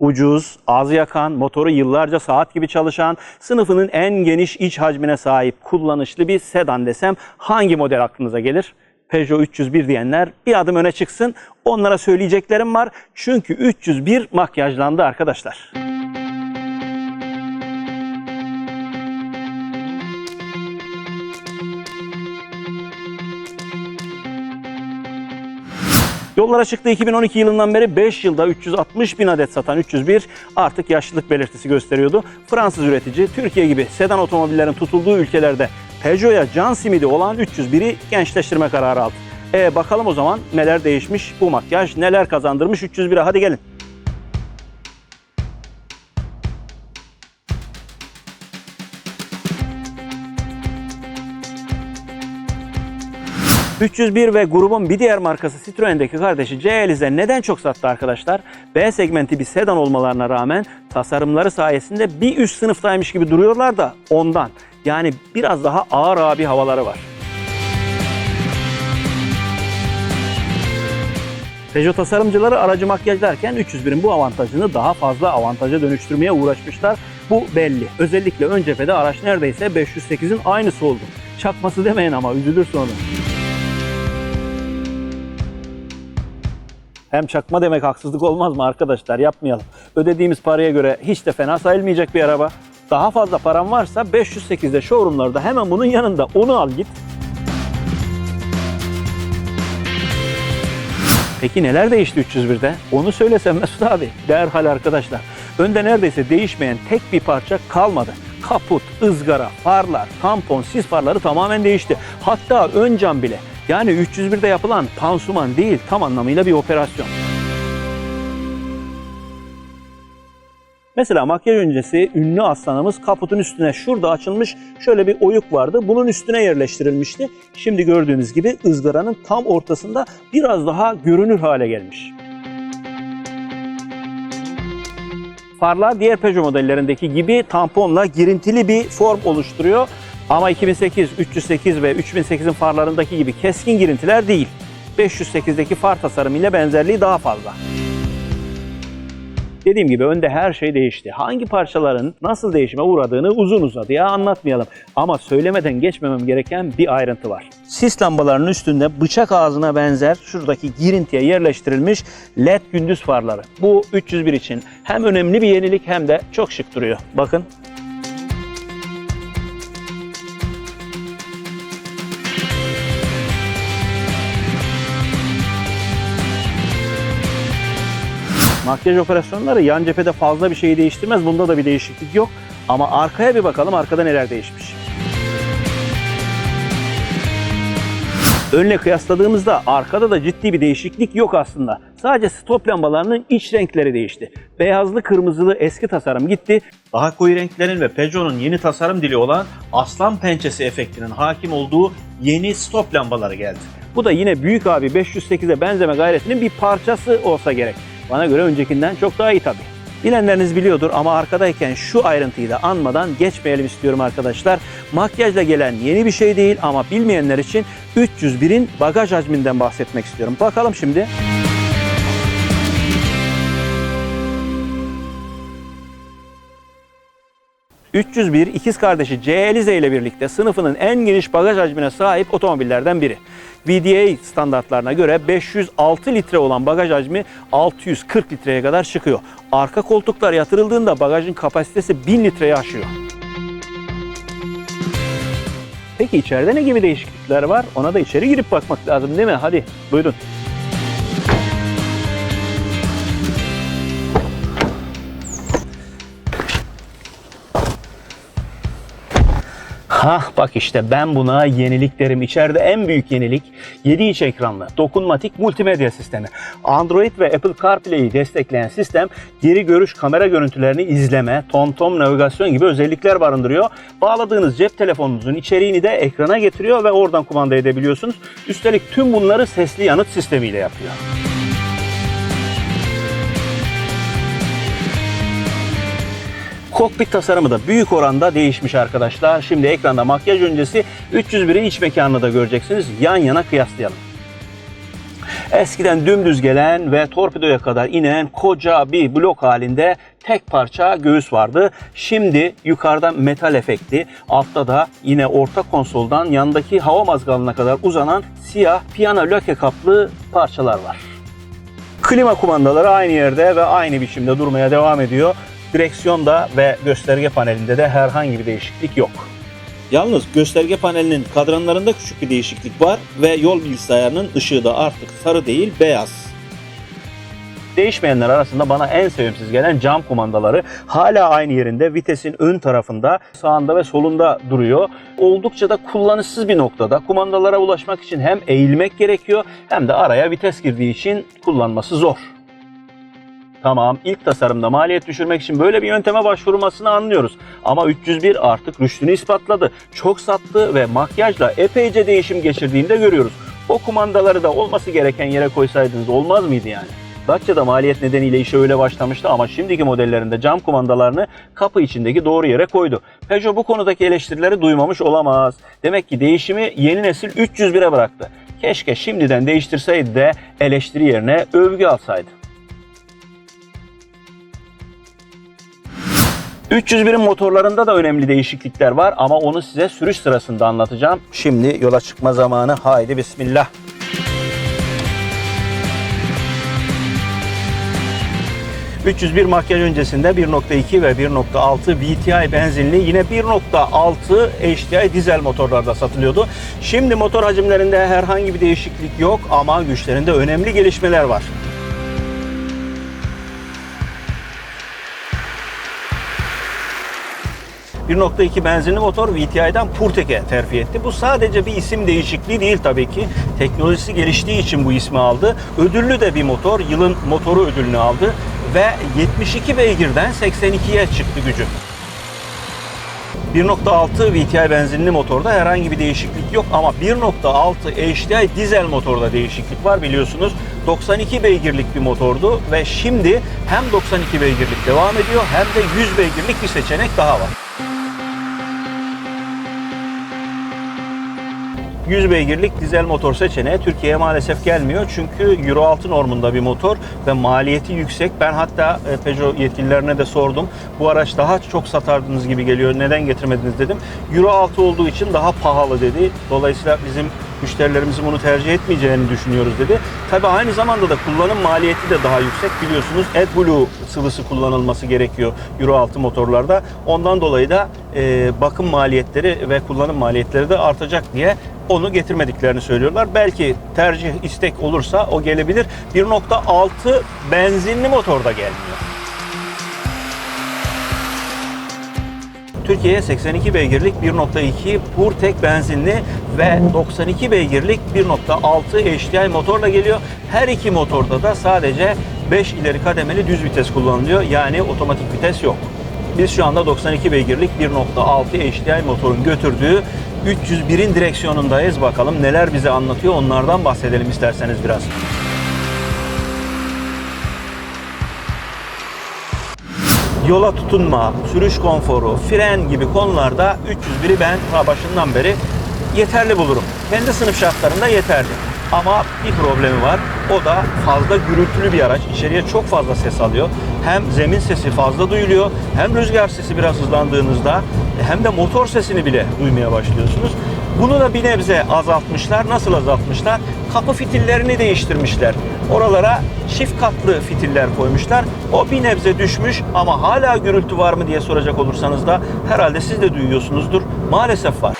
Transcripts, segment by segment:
Ucuz, az yakan, motoru yıllarca saat gibi çalışan, sınıfının en geniş iç hacmine sahip kullanışlı bir sedan desem hangi model aklınıza gelir? Peugeot 301 diyenler bir adım öne çıksın. Onlara söyleyeceklerim var. Çünkü 301 makyajlandı arkadaşlar. Yollara çıktığı 2012 yılından beri 5 yılda 360 bin adet satan 301 artık yaşlılık belirtisi gösteriyordu. Fransız üretici Türkiye gibi sedan otomobillerin tutulduğu ülkelerde Peugeot'a can simidi olan 301'i gençleştirme kararı aldı. E bakalım o zaman neler değişmiş bu makyaj, neler kazandırmış 301'e hadi gelin. ...301 ve grubun bir diğer markası Citroen'deki kardeşi C-Elize neden çok sattı arkadaşlar? B segmenti bir sedan olmalarına rağmen tasarımları sayesinde bir üst sınıftaymış gibi duruyorlar da ondan. Yani biraz daha ağır abi havaları var. Peugeot tasarımcıları aracı makyajlarken 301'in bu avantajını daha fazla avantaja dönüştürmeye uğraşmışlar. Bu belli. Özellikle ön cephede araç neredeyse 508'in aynısı oldu. Çakması demeyin ama üzülür sonra. Hem çakma demek haksızlık olmaz mı arkadaşlar? Yapmayalım. Ödediğimiz paraya göre hiç de fena sayılmayacak bir araba. Daha fazla param varsa 508'de showroomlarda hemen bunun yanında onu al git. Peki neler değişti 301'de? Onu söylesem Mesut abi. Derhal arkadaşlar. Önde neredeyse değişmeyen tek bir parça kalmadı. Kaput, ızgara, farlar, tampon, sis farları tamamen değişti. Hatta ön cam bile. Yani 301'de yapılan pansuman değil tam anlamıyla bir operasyon. Mesela makyaj öncesi ünlü aslanımız kaputun üstüne şurada açılmış şöyle bir oyuk vardı. Bunun üstüne yerleştirilmişti. Şimdi gördüğünüz gibi ızgaranın tam ortasında biraz daha görünür hale gelmiş. Farlar diğer Peugeot modellerindeki gibi tamponla girintili bir form oluşturuyor. Ama 2008, 308 ve 3008'in farlarındaki gibi keskin girintiler değil. 508'deki far tasarımıyla benzerliği daha fazla. Dediğim gibi önde her şey değişti. Hangi parçaların nasıl değişime uğradığını uzun uzadıya anlatmayalım. Ama söylemeden geçmemem gereken bir ayrıntı var. Sis lambalarının üstünde bıçak ağzına benzer şuradaki girintiye yerleştirilmiş LED gündüz farları. Bu 301 için hem önemli bir yenilik hem de çok şık duruyor. Bakın Makyaj operasyonları yan cephede fazla bir şeyi değiştirmez. Bunda da bir değişiklik yok. Ama arkaya bir bakalım arkada neler değişmiş. Önle kıyasladığımızda arkada da ciddi bir değişiklik yok aslında. Sadece stop lambalarının iç renkleri değişti. Beyazlı kırmızılı eski tasarım gitti. Daha koyu renklerin ve Peugeot'un yeni tasarım dili olan aslan pençesi efektinin hakim olduğu yeni stop lambaları geldi. Bu da yine büyük abi 508'e benzeme gayretinin bir parçası olsa gerek. Bana göre öncekinden çok daha iyi tabii. Bilenleriniz biliyordur ama arkadayken şu ayrıntıyı da anmadan geçmeyelim istiyorum arkadaşlar. Makyajla gelen yeni bir şey değil ama bilmeyenler için 301'in bagaj hacminden bahsetmek istiyorum. Bakalım şimdi. ...301 ikiz kardeşi C. Elize ile birlikte sınıfının en geniş bagaj hacmine sahip otomobillerden biri. VDA standartlarına göre 506 litre olan bagaj hacmi 640 litreye kadar çıkıyor. Arka koltuklar yatırıldığında bagajın kapasitesi 1000 litreye aşıyor. Peki içeride ne gibi değişiklikler var? Ona da içeri girip bakmak lazım değil mi? Hadi buyurun. Hah bak işte ben buna yenilik derim. İçeride en büyük yenilik 7 inç ekranlı dokunmatik multimedya sistemi. Android ve Apple CarPlay'i destekleyen sistem geri görüş kamera görüntülerini izleme, TomTom navigasyon gibi özellikler barındırıyor. Bağladığınız cep telefonunuzun içeriğini de ekrana getiriyor ve oradan kumanda edebiliyorsunuz. Üstelik tüm bunları sesli yanıt sistemiyle yapıyor. Kokpit tasarımı da büyük oranda değişmiş arkadaşlar. Şimdi ekranda makyaj öncesi 301'in iç mekanını da göreceksiniz. Yan yana kıyaslayalım. Eskiden dümdüz gelen ve torpidoya kadar inen koca bir blok halinde tek parça göğüs vardı. Şimdi yukarıda metal efekti, altta da yine orta konsoldan yandaki hava mazgalına kadar uzanan siyah piyano löke kaplı parçalar var. Klima kumandaları aynı yerde ve aynı biçimde durmaya devam ediyor. Direksiyonda ve gösterge panelinde de herhangi bir değişiklik yok. Yalnız gösterge panelinin kadranlarında küçük bir değişiklik var ve yol bilgisayarının ışığı da artık sarı değil beyaz. Değişmeyenler arasında bana en sevimsiz gelen cam kumandaları hala aynı yerinde vitesin ön tarafında sağında ve solunda duruyor. Oldukça da kullanışsız bir noktada kumandalara ulaşmak için hem eğilmek gerekiyor hem de araya vites girdiği için kullanması zor. Tamam ilk tasarımda maliyet düşürmek için böyle bir yönteme başvurulmasını anlıyoruz. Ama 301 artık rüştünü ispatladı. Çok sattı ve makyajla epeyce değişim geçirdiğini de görüyoruz. O kumandaları da olması gereken yere koysaydınız olmaz mıydı yani? Dacia'da maliyet nedeniyle işe öyle başlamıştı ama şimdiki modellerinde cam kumandalarını kapı içindeki doğru yere koydu. Peugeot bu konudaki eleştirileri duymamış olamaz. Demek ki değişimi yeni nesil 301'e bıraktı. Keşke şimdiden değiştirseydi de eleştiri yerine övgü alsaydı. 301'in motorlarında da önemli değişiklikler var ama onu size sürüş sırasında anlatacağım. Şimdi yola çıkma zamanı. Haydi bismillah. ...301 makyaj öncesinde 1.2 ve 1.6 VTI benzinli yine 1.6 HDI dizel motorlarda satılıyordu. Şimdi motor hacimlerinde herhangi bir değişiklik yok ama güçlerinde önemli gelişmeler var. 1.2 benzinli motor VTI'den Purtek'e terfi etti. Bu sadece bir isim değişikliği değil tabii ki. Teknolojisi geliştiği için bu ismi aldı. Ödüllü de bir motor. Yılın motoru ödülünü aldı. Ve 72 beygirden 82'ye çıktı gücü. 1.6 VTI benzinli motorda herhangi bir değişiklik yok ama 1.6 HDI dizel motorda değişiklik var biliyorsunuz. 92 beygirlik bir motordu ve şimdi hem 92 beygirlik devam ediyor hem de 100 beygirlik bir seçenek daha var. 100 beygirlik dizel motor seçeneği Türkiye'ye maalesef gelmiyor. Çünkü Euro 6 normunda bir motor ve maliyeti yüksek. Ben hatta e, Peugeot yetkililerine de sordum. Bu araç daha çok satardınız gibi geliyor. Neden getirmediniz dedim. Euro 6 olduğu için daha pahalı dedi. Dolayısıyla bizim müşterilerimizin bunu tercih etmeyeceğini düşünüyoruz dedi. Tabi aynı zamanda da kullanım maliyeti de daha yüksek. Biliyorsunuz AdBlue sıvısı kullanılması gerekiyor Euro 6 motorlarda. Ondan dolayı da e, bakım maliyetleri ve kullanım maliyetleri de artacak diye onu getirmediklerini söylüyorlar. Belki tercih istek olursa o gelebilir. 1.6 benzinli motorda gelmiyor. Türkiye'ye 82 beygirlik 1.2 Purtek benzinli ve 92 beygirlik 1.6 HDI motorla geliyor. Her iki motorda da sadece 5 ileri kademeli düz vites kullanılıyor. Yani otomatik vites yok. Biz şu anda 92 beygirlik 1.6 HDI motorun götürdüğü 301'in direksiyonundayız. Bakalım neler bize anlatıyor onlardan bahsedelim isterseniz biraz. Yola tutunma, sürüş konforu, fren gibi konularda 301'i ben ta başından beri yeterli bulurum. Kendi sınıf şartlarında yeterli. Ama bir problemi var. O da fazla gürültülü bir araç. İçeriye çok fazla ses alıyor. Hem zemin sesi fazla duyuluyor, hem rüzgar sesi biraz hızlandığınızda hem de motor sesini bile duymaya başlıyorsunuz. Bunu da bir nebze azaltmışlar. Nasıl azaltmışlar? Kapı fitillerini değiştirmişler. Oralara çift katlı fitiller koymuşlar. O bir nebze düşmüş ama hala gürültü var mı diye soracak olursanız da herhalde siz de duyuyorsunuzdur. Maalesef var.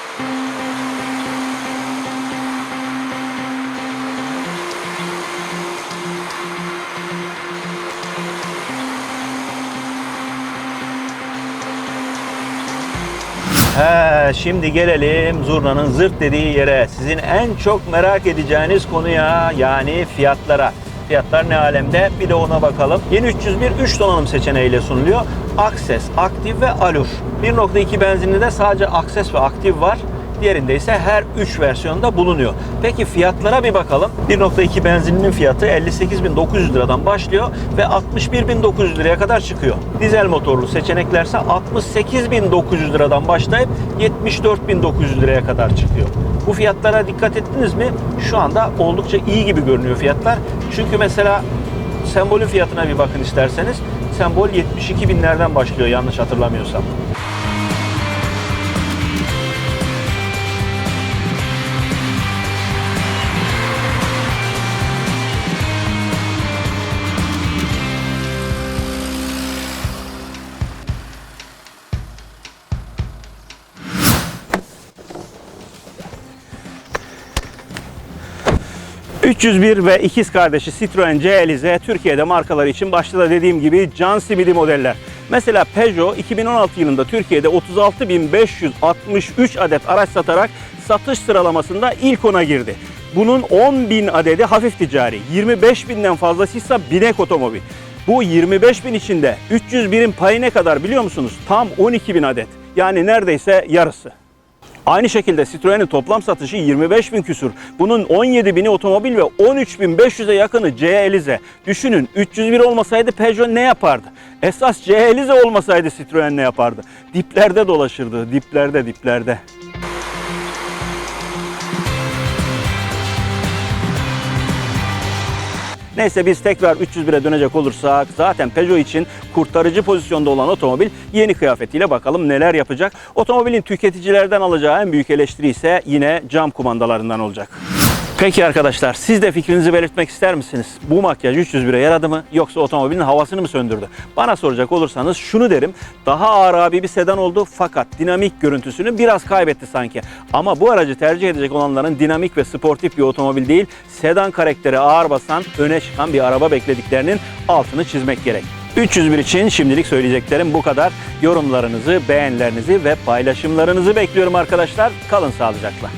He, şimdi gelelim zurnanın zırt dediği yere. Sizin en çok merak edeceğiniz konuya yani fiyatlara. Fiyatlar ne alemde? Bir de ona bakalım. Yeni 301 3 donanım seçeneğiyle sunuluyor. Akses, aktif ve alur. 1.2 benzinli de sadece akses ve aktif var. Diğerinde ise her 3 versiyonda bulunuyor. Peki fiyatlara bir bakalım. 1.2 benzininin fiyatı 58.900 liradan başlıyor ve 61.900 liraya kadar çıkıyor. Dizel motorlu seçeneklerse 68.900 liradan başlayıp 74.900 liraya kadar çıkıyor. Bu fiyatlara dikkat ettiniz mi? Şu anda oldukça iyi gibi görünüyor fiyatlar. Çünkü mesela sembolün fiyatına bir bakın isterseniz. Sembol 72 binlerden başlıyor yanlış hatırlamıyorsam. ...301 ve ikiz kardeşi Citroen C Elize Türkiye'de markaları için başta da dediğim gibi can simidi modeller. Mesela Peugeot 2016 yılında Türkiye'de 36.563 adet araç satarak satış sıralamasında ilk ona girdi. Bunun 10.000 adedi hafif ticari, 25.000'den fazlasıysa binek otomobil. Bu 25.000 içinde 301'in payı ne kadar biliyor musunuz? Tam 12.000 adet. Yani neredeyse yarısı. Aynı şekilde Citroen'in toplam satışı 25 bin küsur. Bunun 17 bini otomobil ve 13 bin 500'e yakını C Elize. Düşünün 301 olmasaydı Peugeot ne yapardı? Esas C Elize olmasaydı Citroen ne yapardı? Diplerde dolaşırdı, diplerde diplerde. Neyse biz tekrar 301'e dönecek olursak zaten Peugeot için kurtarıcı pozisyonda olan otomobil yeni kıyafetiyle bakalım neler yapacak. Otomobilin tüketicilerden alacağı en büyük eleştiri ise yine cam kumandalarından olacak. Peki arkadaşlar siz de fikrinizi belirtmek ister misiniz? Bu makyaj 301'e yaradı mı yoksa otomobilin havasını mı söndürdü? Bana soracak olursanız şunu derim. Daha ağır abi bir sedan oldu fakat dinamik görüntüsünü biraz kaybetti sanki. Ama bu aracı tercih edecek olanların dinamik ve sportif bir otomobil değil, sedan karakteri ağır basan, öne çıkan bir araba beklediklerinin altını çizmek gerek. 301 için şimdilik söyleyeceklerim bu kadar. Yorumlarınızı, beğenilerinizi ve paylaşımlarınızı bekliyorum arkadaşlar. Kalın sağlıcakla.